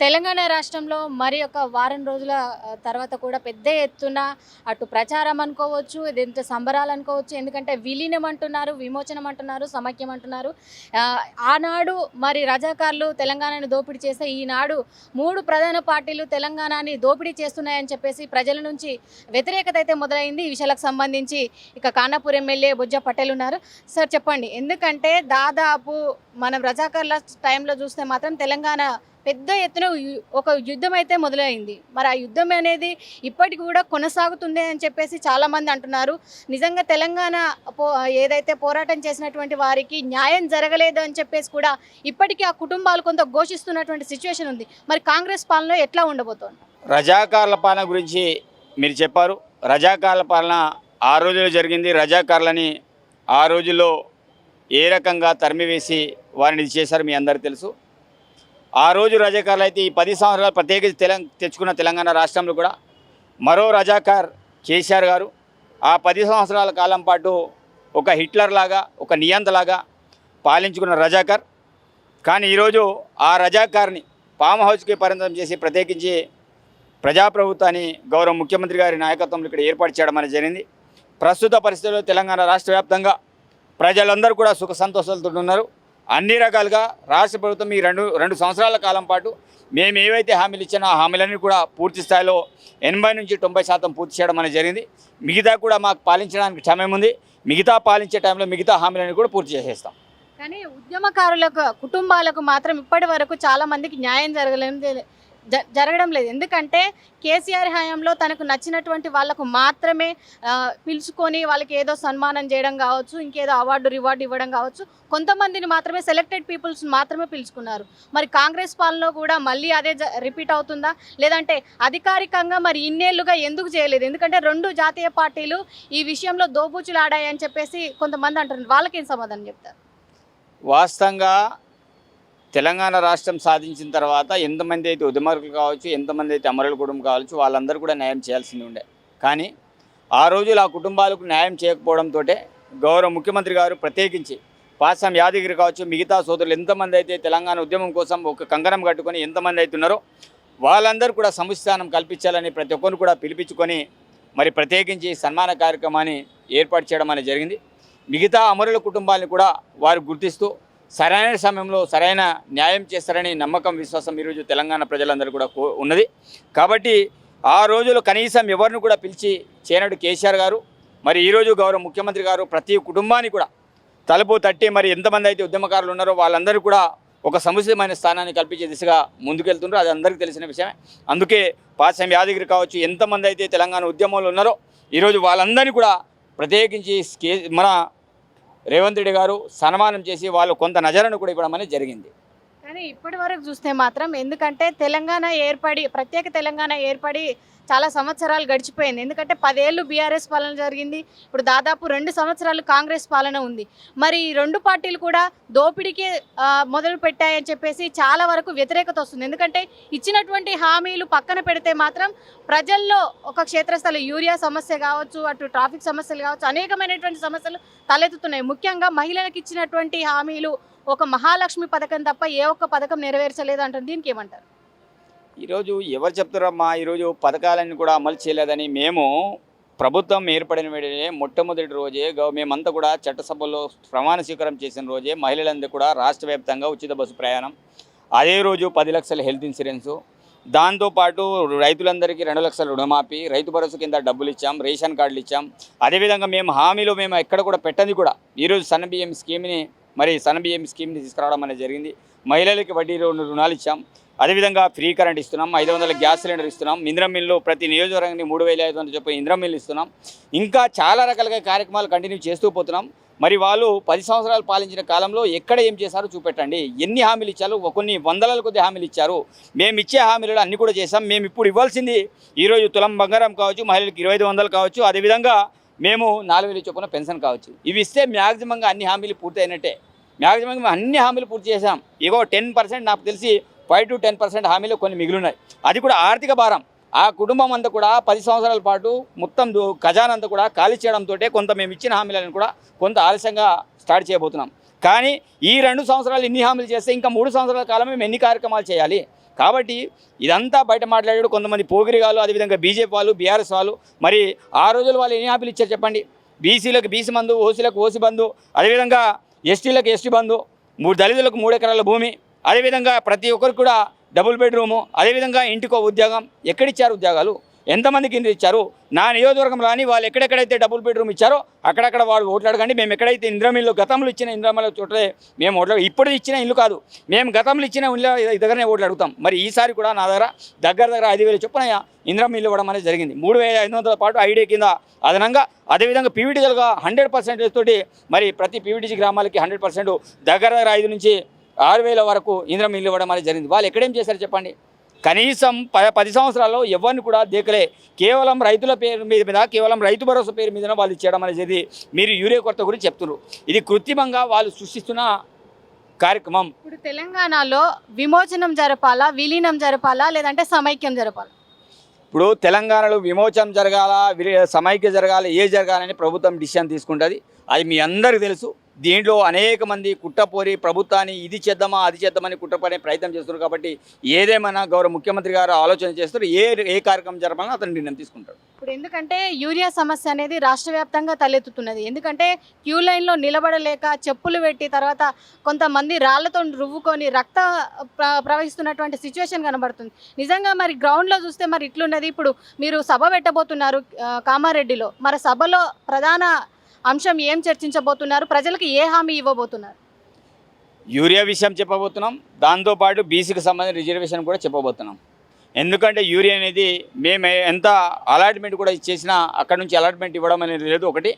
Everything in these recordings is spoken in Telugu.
తెలంగాణ రాష్ట్రంలో మరి ఒక వారం రోజుల తర్వాత కూడా పెద్ద ఎత్తున అటు ప్రచారం అనుకోవచ్చు ఇదంత సంబరాలు అనుకోవచ్చు ఎందుకంటే విలీనం అంటున్నారు విమోచనం అంటున్నారు సమైక్యం అంటున్నారు ఆనాడు మరి రజాకార్లు తెలంగాణను దోపిడీ చేస్తే ఈనాడు మూడు ప్రధాన పార్టీలు తెలంగాణని దోపిడీ చేస్తున్నాయని చెప్పేసి ప్రజల నుంచి వ్యతిరేకత అయితే మొదలైంది. ఈ విషయాలకు సంబంధించి ఇక కానాపూర్ ఎమ్మెల్యే బుజ్జ పటేల్ ఉన్నారు. సార్ చెప్పండి. ఎందుకంటే దాదాపు మనం రజాకర్ల టైంలో చూస్తే మాత్రం తెలంగాణ పెద్ద ఎత్తున యు- ఒక యుద్ధం అయితే మొదలైంది. మరి ఆ యుద్ధం అనేది ఇప్పటికి కూడా కొనసాగుతుంది అని చెప్పేసి చాలామంది అంటున్నారు. నిజంగా తెలంగాణ పో ఏదైతే పోరాటం చేసినటువంటి వారికి న్యాయం జరగలేదు అని చెప్పేసి కూడా ఇప్పటికీ ఆ కుటుంబాలు కొంత ఘోషిస్తున్నటువంటి సిచ్యువేషన్ ఉంది. మరి కాంగ్రెస్ పాలన ఎట్లా ఉండబోతోంది? రజాకార్ల పాలన గురించి మీరు చెప్పారు. రజాకార్ల పాలన ఆ రోజుల్లో జరిగింది. రజాకార్లని ఆ రోజుల్లో ఏ రకంగా తరిమివేసి వారిని ఇది చేశారు మీ అందరికీ తెలుసు. ఆ రోజు రజాకార్లు అయితే ఈ పది సంవత్సరాలు ప్రత్యేకించి తెలంగాణ తెచ్చుకున్న తెలంగాణ రాష్ట్రంలో కూడా మరో రజాకార్ కేసీఆర్ గారు ఆ పది సంవత్సరాల కాలం పాటు ఒక హిట్లర్ లాగా ఒక నియంతలాగా పాలించుకున్న రజాకార్. కానీ ఈరోజు ఆ రజాకార్ని ఫామ్ హౌస్కి పరిమితం చేసి ప్రత్యేకించి ప్రజాప్రభుత్వాన్ని గౌరవ ముఖ్యమంత్రి గారి నాయకత్వంలో ఇక్కడ ఏర్పాటు చేయడం అనేది జరిగింది. ప్రస్తుత పరిస్థితుల్లో తెలంగాణ రాష్ట్ర వ్యాప్తంగా ప్రజలందరూ కూడా సుఖ సంతోషాలతో ఉన్నారు. అన్ని రకాలుగా రాష్ట్ర ప్రభుత్వం ఈ రెండు రెండు సంవత్సరాల కాలం పాటు మేము ఏవైతే హామీలు ఇచ్చినా ఆ హామీలన్నీ కూడా పూర్తి స్థాయిలో ఎనభై నుంచి తొంభై శాతం పూర్తి చేయడం అనేది జరిగింది. మిగతా కూడా మాకు పాలించడానికి సమయం ఉంది. మిగతా పాలించే టైంలో మిగతా హామీలన్నీ కూడా పూర్తి చేసేస్తాం. కానీ ఉద్యమకారులకు కుటుంబాలకు మాత్రం ఇప్పటి వరకు చాలా మందికి న్యాయం జరగలేదు జరగడం లేదు. ఎందుకంటే కేసీఆర్ హయాంలో తనకు నచ్చినటువంటి వాళ్ళకు మాత్రమే పిలుచుకొని వాళ్ళకి ఏదో సన్మానం చేయడం కావచ్చు ఇంకేదో అవార్డు రివార్డు ఇవ్వడం కావచ్చు కొంతమందిని మాత్రమే సెలెక్టెడ్ పీపుల్స్ మాత్రమే పిలుచుకున్నారు. మరి కాంగ్రెస్ పాలనలో కూడా మళ్ళీ అదే రిపీట్ అవుతుందా? లేదంటే అధికారికంగా మరి ఇన్నేళ్ళుగా ఎందుకు చేయలేదు? ఎందుకంటే రెండు జాతీయ పార్టీలు ఈ విషయంలో దోబూచులు ఆడాయని చెప్పేసి కొంతమంది అంటారు వాళ్ళకేం సమాధానం చెప్తారు? వాస్తవంగా తెలంగాణ రాష్ట్రం సాధించిన తర్వాత ఎంతమంది అయితే ఉద్యమకులు కావచ్చు ఎంతమంది అయితే అమరుల కుటుంబం కావచ్చు వాళ్ళందరూ కూడా న్యాయం చేయాల్సింది ఉండే. కానీ ఆ రోజులు ఆ కుటుంబాలకు న్యాయం చేయకపోవడంతో గౌరవ ముఖ్యమంత్రి గారు ప్రత్యేకించి పాసం యాదగిరి కావచ్చు మిగతా సోదరులు ఎంతమంది అయితే తెలంగాణ ఉద్యమం కోసం ఒక కంకణం కట్టుకొని ఎంతమంది అయితే ఉన్నారో వాళ్ళందరూ కూడా సముస్థానం కల్పించాలని ప్రతి ఒక్కరిని కూడా పిలిపించుకొని మరి ప్రత్యేకించి సన్మాన కార్యక్రమాన్ని ఏర్పాటు చేయడం అనేది జరిగింది. మిగతా అమరుల కుటుంబాలను కూడా వారు గుర్తిస్తూ సరైన సమయంలో సరైన న్యాయం చేస్తారని నమ్మకం విశ్వాసం ఈరోజు తెలంగాణ ప్రజలందరూ కూడా ఉన్నది. కాబట్టి ఆ రోజులు కనీసం ఎవరిని కూడా పిలిచి చేనడు కేసీఆర్ గారు మరి ఈరోజు గౌరవ ముఖ్యమంత్రి గారు ప్రతి కుటుంబాన్ని కూడా తలుపు తట్టి మరి ఎంతమంది అయితే ఉద్యమకారులు ఉన్నారో వాళ్ళందరూ కూడా ఒక సముచితమైన స్థానాన్ని కల్పించే దిశగా ముందుకెళ్తున్నారు అది అందరికీ తెలిసిన విషయమే. అందుకే పాశ్యం యాదగిరి కావచ్చు ఎంతమంది అయితే తెలంగాణ ఉద్యమంలో ఉన్నారో ఈరోజు వాళ్ళందరినీ కూడా ప్రత్యేకించి మన రేవంత్ రెడ్డి గారు సన్మానం చేసి వాళ్ళు కొంత నజరను కూడా ఇవ్వడం అనేది జరిగింది. కానీ ఇప్పటి వరకు చూస్తే మాత్రం ఎందుకంటే తెలంగాణ ఏర్పడి ప్రత్యేక తెలంగాణ ఏర్పడి చాలా సంవత్సరాలు గడిచిపోయింది. ఎందుకంటే పదేళ్ళు బీఆర్ఎస్ పాలన జరిగింది. ఇప్పుడు దాదాపు రెండు సంవత్సరాలు కాంగ్రెస్ పాలన ఉంది. మరి ఈ రెండు పార్టీలు కూడా దోపిడీకి మొదలు పెట్టాయని చెప్పేసి చాలా వరకు వ్యతిరేకత వస్తుంది. ఎందుకంటే ఇచ్చినటువంటి హామీలు పక్కన పెడితే మాత్రం ప్రజల్లో ఒక క్షేత్రస్థల యూరియా సమస్య కావచ్చు అటు ట్రాఫిక్ సమస్యలు కావచ్చు అనేకమైనటువంటి సమస్యలు తలెత్తుతున్నాయి. ముఖ్యంగా మహిళలకు ఇచ్చినటువంటి హామీలు ఒక మహాలక్ష్మి పథకం తప్ప ఏ ఒక్క పథకం నెరవేర్చలేదు అంటారు. దీనికి ఏమంటారు? ఈరోజు ఎవరు చెప్తారమ్మా? ఈరోజు పథకాలన్నీ కూడా అమలు చేయలేదని మేము ప్రభుత్వం ఏర్పడిన వెంటనే మొట్టమొదటి రోజే మేమంతా కూడా చట్టసభలో ప్రమాణ స్వీకారం చేసిన రోజే మహిళలందరూ కూడా రాష్ట్ర వ్యాప్తంగా ఉచిత బస్సు ప్రయాణం. అదే రోజు పది లక్షల హెల్త్ ఇన్సూరెన్సు. దాంతోపాటు రైతులందరికీ రెండు లక్షల రుణమాఫీ రైతు భరోసా కింద డబ్బులు ఇచ్చాం రేషన్ కార్డులు ఇచ్చాం. అదేవిధంగా మేము హామీలో మేము ఎక్కడ కూడా పెట్టంది కూడా ఈరోజు సన్న బియ్యం స్కీమ్ని మరి సన్న బియ్యం స్కీమ్ని తీసుకురావడం అనేది జరిగింది. మహిళలకి వడ్డీ రు- రుణాలు ఇచ్చాం. అదేవిధంగా ఫ్రీ కరెంట్ ఇస్తున్నాం ఐదు వందల గ్యాస్ సిలిండర్ ఇస్తున్నాం ఇంద్రం మిల్లు ప్రతి నియోజకవర్గానికి మూడు వేల ఐదు వందలు చెప్పి ఇంద్రం మిల్లు ఇస్తున్నాం. ఇంకా చాలా రకాలుగా కార్యక్రమాలు కంటిన్యూ చేస్తూ పోతున్నాం. మరి వాళ్ళు పది సంవత్సరాలు పాలించిన కాలంలో ఎక్కడ ఏం చేశారో చూపెట్టండి. ఎన్ని హామీలు ఇచ్చారు? కొన్ని వందల కొద్ది హామీలు ఇచ్చారు. మేము ఇచ్చే హామీలు అన్ని కూడా చేసాం మేము ఇప్పుడు ఇవ్వాల్సింది ఈరోజు తులం బంగారం కావచ్చు మహిళలకు ఇరవై ఐదు వందలు కావచ్చు. అదేవిధంగా మేము నాలుగు వేలు చొప్పున పెన్షన్ కావచ్చు. ఇవి ఇస్తే మ్యాక్సిమంగా అన్ని హామీలు పూర్తయినట్టే. అయినట్టే మేము అన్ని హామీలు పూర్తి చేసాం ఇగో టెన్ పర్సెంట్ నాకు తెలిసి ఫైవ్ టు టెన్ పర్సెంట్ హామీలు కొన్ని మిగిలినాయి. అది కూడా ఆర్థిక భారం. ఆ కుటుంబం అంతా కూడా పది సంవత్సరాల పాటు మొత్తం దు- అంతా కూడా ఖాళీ చేయడంతో కొంత మేము ఇచ్చిన హామీలను కూడా కొంత ఆలస్యంగా స్టార్ట్ చేయబోతున్నాం. కానీ ఈ రెండు సంవత్సరాలు ఇన్ని హామీలు చేస్తే ఇంకా మూడు సంవత్సరాల కాలం మేము ఎన్ని కార్యక్రమాలు చేయాలి? కాబట్టి ఇదంతా బయట మాట్లాడాడు కొంతమంది పోగిరిగాలు అదేవిధంగా బీజేపీ వాళ్ళు బీఆర్ఎస్ వాళ్ళు మరి ఆ రోజులు వాళ్ళు ఎన్ని హామీలు ఇచ్చారు చెప్పండి? బీసీలకు బీసీ బంధు ఓసీలకు ఓసీ బంధు అదేవిధంగా ఎస్టీలకు ఎస్టీ బంధు మూడు దళితులకు మూడు ఎకరాల భూమి అదేవిధంగా ప్రతి ఒక్కరికి కూడా డబుల్ బెడ్రూము అదేవిధంగా ఇంటికో ఉద్యోగం ఎక్కడిచ్చారు ఉద్యోగాలు ఎంతమందికి ఇంటి ఇచ్చారు నా నియోజకవర్గంలో రాని వాళ్ళు ఎక్కడెక్కడైతే డబుల్ బెడ్రూమ్ ఇచ్చారో అక్కడక్కడ వాళ్ళు ఓట్లాడకండి మేము ఎక్కడైతే ఇంద్రమిల్లు గతంలో ఇచ్చిన ఇంద్రమిల్లు చోటే మేము ఓట్లా ఇప్పుడు ఇచ్చిన ఇల్లు కాదు. మేము గతంలో ఇచ్చిన ఇల్లు దగ్గరనే ఓట్లు అడుగుతాం. మరి ఈసారి కూడా నా దగ్గర దగ్గర దగ్గర ఐదు వేల చొప్పున ఇంద్రం ఇల్లు ఇవ్వడం అనేది జరిగింది. మూడు వేల ఐదు వందల పాటు ఐడియా కింద అదనంగా అదేవిధంగా పీవీటీలుగా హండ్రెడ్ పర్సెంట్ తోటి మరి ప్రతి పీవీటీజీ గ్రామాలకి హండ్రెడ్ పర్సెంట్ దగ్గర దగ్గర ఐదు నుంచి ఆరు వేల వరకు ఇంద్రం ఇల్లు ఇవ్వడం అనేది జరిగింది. వాళ్ళు ఎక్కడేం చేశారు చెప్పండి? కనీసం ప పది సంవత్సరాల్లో ఎవరిని కూడా దేకలే. కేవలం రైతుల పేరు మీద మీద కేవలం రైతు భరోసా పేరు మీద వాళ్ళు ఇచ్చేయడం అనేది మీరు యూరియా కొరత గురించి చెప్తున్నారు. ఇది కృత్రిమంగా వాళ్ళు సృష్టిస్తున్న కార్యక్రమం. ఇప్పుడు తెలంగాణలో విమోచనం జరపాలా విలీనం జరపాలా లేదంటే సమైక్యం జరపాలా? ఇప్పుడు తెలంగాణలో విమోచనం జరగాల సమైక్య జరగాలి ఏ జరగాలని ప్రభుత్వం డిసిషన్ తీసుకుంటుంది. అది మీ అందరికీ తెలుసు. దీంట్లో అనేక మంది కుట్రపోరి ప్రభుత్వాన్ని ఇది చేద్దామా అది చేద్దామని కుట్రపడే ప్రయత్నం చేస్తున్నారు కాబట్టి ఏదేమైనా గౌరవ ముఖ్యమంత్రి గారు ఆలోచన చేస్తారు ఏ ఏ కార్యక్రమం జరపాలని అతను నిర్ణయం తీసుకుంటాడు. ఇప్పుడు ఎందుకంటే యూరియా సమస్య అనేది రాష్ట్ర వ్యాప్తంగా తలెత్తుతున్నది. ఎందుకంటే క్యూ లైన్లో నిలబడలేక చెప్పులు పెట్టి తర్వాత కొంతమంది రాళ్ళతో రువ్వుకొని రక్త ప్ర- ప్రవహిస్తున్నటువంటి సిచ్యువేషన్ కనబడుతుంది. నిజంగా మరి గ్రౌండ్లో చూస్తే మరి ఇట్లున్నది. ఇప్పుడు మీరు సభ పెట్టబోతున్నారు కామారెడ్డిలో. మరి సభలో ప్రధాన అంశం ఏం చర్చించబోతున్నారు? ప్రజలకు ఏ హామీ ఇవ్వబోతున్నారు? యూరియా విషయం చెప్పబోతున్నాం. దాంతోపాటు బీసీకి సంబంధించిన రిజర్వేషన్ కూడా చెప్పబోతున్నాం. ఎందుకంటే యూరియా అనేది మేము ఎంత అలాట్మెంట్ కూడా ఇచ్చేసినా అక్కడ నుంచి అలాట్మెంట్ ఇవ్వడం అనేది లేదు ఒకటి.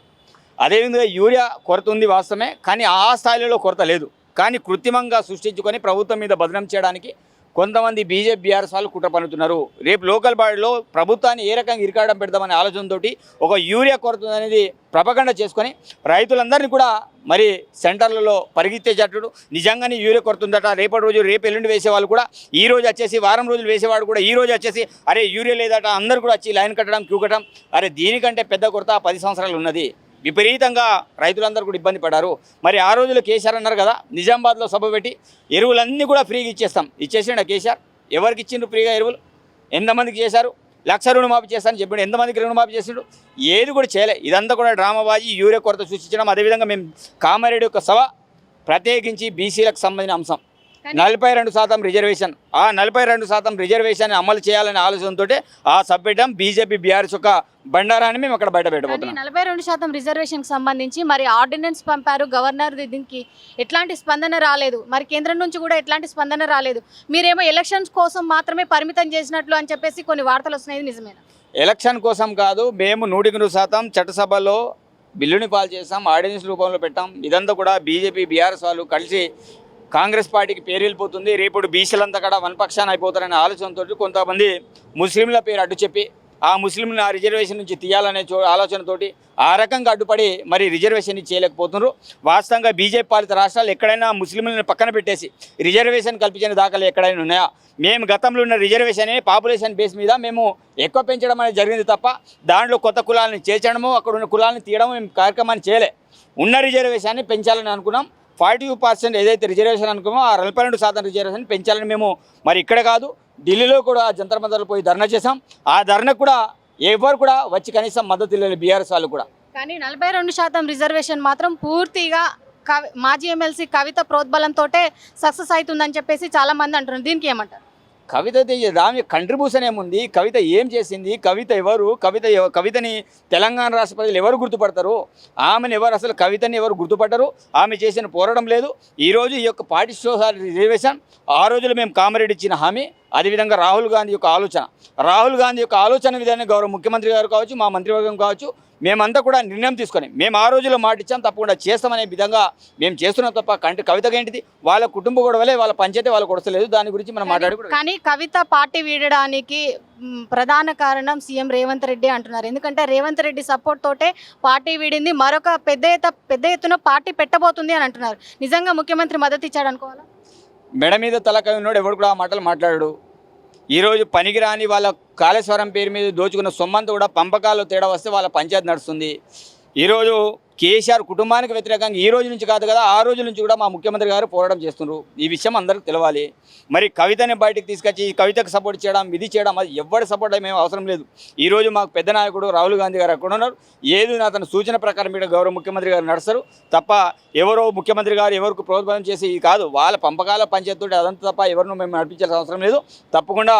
అదేవిధంగా యూరియా కొరత ఉంది వాస్తవమే కానీ ఆ స్థాయిలో కొరత లేదు. కానీ కృత్రిమంగా సృష్టించుకొని ప్రభుత్వం మీద బదనం చేయడానికి కొంతమంది బీజేపీ బీఆర్ఎస్ వాళ్ళు కుట్ర పన్నుతున్నారు. రేపు లోకల్ బాడీలో ప్రభుత్వాన్ని ఏ రకంగా ఇరికాడం పెడదామనే ఆలోచనతోటి ఒక యూరియా కొరత అనేది ప్రపగండ చేసుకొని రైతులందరినీ కూడా మరి సెంటర్లలో పరిగెత్తేటట్టు నిజంగానే యూరియా కొడుతుందట రేపటి రోజు రేపు ఎల్లుండి వేసేవాళ్ళు కూడా ఈ రోజు వచ్చేసి వారం రోజులు వేసేవాడు కూడా ఈ రోజు వచ్చేసి అరే యూరియా లేదట అందరూ కూడా వచ్చి లైన్ కట్టడం క్యూ కట్టడం అరే దీనికంటే పెద్ద కొరత పది సంవత్సరాలు ఉన్నది. విపరీతంగా రైతులందరూ కూడా ఇబ్బంది పడ్డారు. మరి ఆ రోజుల్లో కేసీఆర్ అన్నారు కదా నిజామాబాద్లో సభ పెట్టి ఎరువులన్నీ కూడా ఫ్రీగా ఇచ్చేస్తాం. ఇచ్చేసిండ కేసీఆర్? ఎవరికి ఇచ్చిండ్రు ఫ్రీగా ఎరువులు? ఎంతమందికి చేశారు? లక్ష రుణమాఫీ చేస్తానని చెప్పిండు. ఎంతమందికి రుణమాఫీ చేసిండు? ఏది కూడా చేయలే. ఇదంతా కూడా డ్రామాబాజీ యూరియా కొరత సృష్టించడం అదేవిధంగా మేము కామారెడ్డి యొక్క సభ ప్రత్యేకించి బీసీలకు సంబంధించిన అంశం. నలభై రెండు శాతం రిజర్వేషన్. ఆ నలభై రెండు శాతం రిజర్వేషన్ అమలు చేయాలనే ఆలోచనతో ఆ సభ్యటం బీజేపీ బీఆర్ఎస్ యొక్క బండారాన్ని మేము అక్కడ బయట పెట్టబోతున్నాం నలభై రెండు శాతం రిజర్వేషన్కి సంబంధించి మరి ఆర్డినెన్స్ పంపారు గవర్నర్ దీనికి ఎట్లాంటి స్పందన రాలేదు. మరి కేంద్రం నుంచి కూడా ఎట్లాంటి స్పందన రాలేదు. మీరేమో ఎలక్షన్స్ కోసం మాత్రమే పరిమితం చేసినట్లు అని చెప్పేసి కొన్ని వార్తలు వస్తున్నాయి. నిజమేనా? ఎలక్షన్ కోసం కాదు మేము నూటికి నూరు శాతం చట్టసభలో బిల్లుని పాలు చేస్తాం ఆర్డినెన్స్ రూపంలో పెట్టాం. ఇదంతా కూడా బీజేపీ బీఆర్ఎస్ వాళ్ళు కలిసి కాంగ్రెస్ పార్టీకి పేరు వెళ్ళిపోతుంది. రేపు బీసీలంతా కూడా వనపక్షాన అయిపోతారనే ఆలోచనతో కొంతమంది ముస్లింల పేరు అడ్డు చెప్పి ఆ ముస్లింలు ఆ రిజర్వేషన్ నుంచి తీయాలనే చో ఆలోచనతోటి ఆ రకంగా అడ్డుపడి మరి రిజర్వేషన్ చేయలేకపోతున్నారు. వాస్తవంగా బీజేపీ పాలిత రాష్ట్రాలు ఎక్కడైనా ముస్లింలను పక్కన పెట్టేసి రిజర్వేషన్ కల్పించిన దాఖలు ఎక్కడైనా ఉన్నాయా? మేము గతంలో ఉన్న రిజర్వేషన్ పాపులేషన్ బేస్ మీద మేము ఎక్కువ పెంచడం అనేది జరిగింది తప్ప దాంట్లో కొత్త కులాలను చేర్చడము అక్కడ ఉన్న కులాలను తీయడము మేము కార్యక్రమాన్ని చేయలే. ఉన్న రిజర్వేషన్ని పెంచాలని అనుకున్నాం. ఫార్టీ టూ పర్సెంట్ ఏదైతే రిజర్వేషన్ అనుకున్నామో ఆ నలభై రెండు శాతం రిజర్వేషన్ పెంచాలని మేము మరి ఇక్కడ కాదు ఢిల్లీలో కూడా జంతర్ మంతర్లు పోయి ధర్నా చేసాం ఆ ధర్నా కూడా ఎవరు కూడా వచ్చి కనీసం మద్దతు ఇవ్వలేదు బీఆర్ఎస్ వాళ్ళు కూడా. కానీ నలభై రెండు శాతం రిజర్వేషన్ మాత్రం పూర్తిగా కవి మాజీ ఎమ్మెల్సీ కవిత ప్రోద్బలంతో సక్సెస్ అవుతుందని చెప్పేసి చాలా మంది అంటున్నారు. దీనికి ఏమంటారు? కవిత దాని కంట్రిబ్యూషన్ ఏముంది కవిత ఏం చేసింది? కవిత ఎవరు? కవిత కవితని తెలంగాణ రాష్ట్ర ప్రజలు ఎవరు గుర్తుపడతారు? ఆమెను ఎవరు అసలు కవితని ఎవరు గుర్తుపట్టరు ఆమె చేసిన పోరాటం లేదు. ఈరోజు ఈ యొక్క పార్టీ రిజర్వేషన్ ఆ రోజులు మేము కామరేడ్ ఇచ్చిన హామీ అదేవిధంగా రాహుల్ గాంధీ యొక్క ఆలోచన. రాహుల్ గాంధీ యొక్క ఆలోచన విధానం గౌరవ ముఖ్యమంత్రి గారు కావచ్చు మా మంత్రివర్గం కావచ్చు మేమంతా కూడా నిర్ణయం తీసుకొని మేము ఆ రోజుల్లో మాట ఇచ్చాం తప్పకుండా చేస్తామనే విధంగా మేము చేస్తున్నాం తప్ప కంటి కవితగా ఏంటిది? వాళ్ళ కుటుంబ గొడవలే వాళ్ళ పంచాయతీ వాళ్ళకు కొడతలేదు దాని గురించి మనం మాట్లాడి కూడా కానీ కవిత పార్టీ వీడడానికి ప్రధాన కారణం సీఎం రేవంత్ రెడ్డి అంటున్నారు. ఎందుకంటే రేవంత్ రెడ్డి సపోర్ట్ తోటే పార్టీ వీడింది. మరొక పెద్ద ఎత్త పెద్ద ఎత్తున పార్టీ పెట్టబోతుంది అని అంటున్నారు. నిజంగా ముఖ్యమంత్రి మద్దతు ఇచ్చాడు అనుకోవాలా? మెడ మీద తలకాయ ఉన్నాడు ఎవడు కూడా ఆ మాటలు మాట్లాడాడు. ఈరోజు పనికిరాని వాళ్ళ కాళేశ్వరం పేరు మీద దోచుకున్న సొమ్మంతా కూడా పంపకాలు తేడా వస్తే వాళ్ళ పంచాయతీ నడుస్తుంది. ఈరోజు కేసీఆర్ కుటుంబానికి వ్యతిరేకంగా ఈ రోజు నుంచి కాదు కదా ఆ రోజు నుంచి కూడా మా ముఖ్యమంత్రి గారు పోరాటం చేస్తున్నారు. ఈ విషయం అందరికి తెలవాలి. మరి కవితని బయటికి తీసుకొచ్చి ఈ కవితకు సపోర్ట్ చేయడం ఇది చేయడం అది ఎవరి సపోర్ట్ మేము అవసరం లేదు. ఈ రోజు మాకు పెద్ద నాయకుడు రాహుల్ గాంధీ గారు అక్కడ ఉన్నారు. ఏది అతని సూచన ప్రకారం మీద గౌరవ ముఖ్యమంత్రి గారు నడుస్తారు. తప్ప ఎవరో ముఖ్యమంత్రి గారు ఎవరికి ప్రోత్సాహం చేసి ఇది కాదు వాళ్ళ పంపకాల పంచాయతీ అదంతా తప్ప ఎవరినూ మేము నడిపించాల్సిన అవసరం లేదు. తప్పకుండా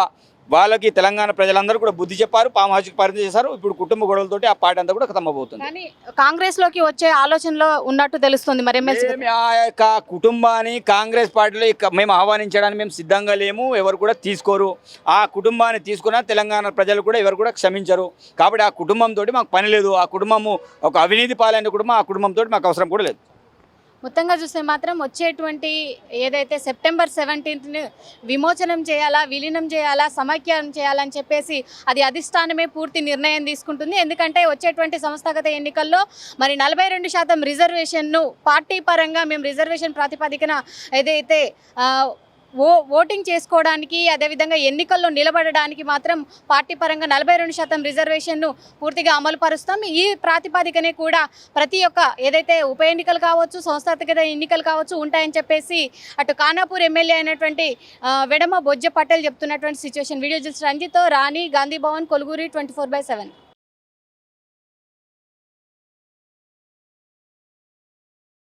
వాళ్ళకి తెలంగాణ ప్రజలందరూ కూడా బుద్ధి చెప్పారు పాము పరిధి చేశారు. ఇప్పుడు కుటుంబ గొడవలతోటి ఆ పార్టీ అంతా కూడా ఖతమవుతుంది కానీ కాంగ్రెస్లోకి వచ్చే ఆలోచనలో ఉన్నట్టు తెలుస్తుంది మరి ఆ యొక్క కుటుంబాన్ని కాంగ్రెస్ పార్టీలో మేము ఆహ్వానించడానికి మేము సిద్ధంగా లేము ఎవరు కూడా తీసుకోరు. ఆ కుటుంబాన్ని తీసుకున్న తెలంగాణ ప్రజలు కూడా ఎవరు కూడా క్షమించరు. కాబట్టి ఆ కుటుంబంతో మాకు పని లేదు ఆ కుటుంబము ఒక అవినీతి పాలైన కుటుంబం ఆ కుటుంబంతో మాకు అవసరం కూడా లేదు. మొత్తంగా చూస్తే మాత్రం వచ్చేటువంటి ఏదైతే సెప్టెంబర్ సెవెంటీన్త్ని విమోచనం చేయాలా విలీనం చేయాలా సమైక్యం చేయాలని చెప్పేసి అది అధిష్టానమే పూర్తి నిర్ణయం తీసుకుంటుంది. ఎందుకంటే వచ్చేటువంటి సంస్థాగత ఎన్నికల్లో మరి నలభై రెండు శాతం రిజర్వేషన్ను పార్టీ పరంగా మేము రిజర్వేషన్ ప్రాతిపదికన ఏదైతే ఓ ఓటింగ్ చేసుకోవడానికి అదేవిధంగా ఎన్నికల్లో నిలబడడానికి మాత్రం పార్టీ పరంగా నలభై రెండు శాతం రిజర్వేషన్ను పూర్తిగా అమలు పరుస్తాం. ఈ ప్రాతిపాదికనే కూడా ప్రతి ఒక్క ఏదైతే ఉప ఎన్నికలు కావచ్చు సంస్థాగత ఎన్నికలు కావచ్చు ఉంటాయని చెప్పేసి అటు ఖానాపూర్ ఎమ్మెల్యే అయినటువంటి వెడమ బొజ్జ పటేల్ చెప్తున్నటువంటి సిచ్యువేషన్ వీడియో చూసి రంజితో రాణి గాంధీ భవన్ కొలుగురి ట్వంటీ ఫోర్ బై సెవెన్.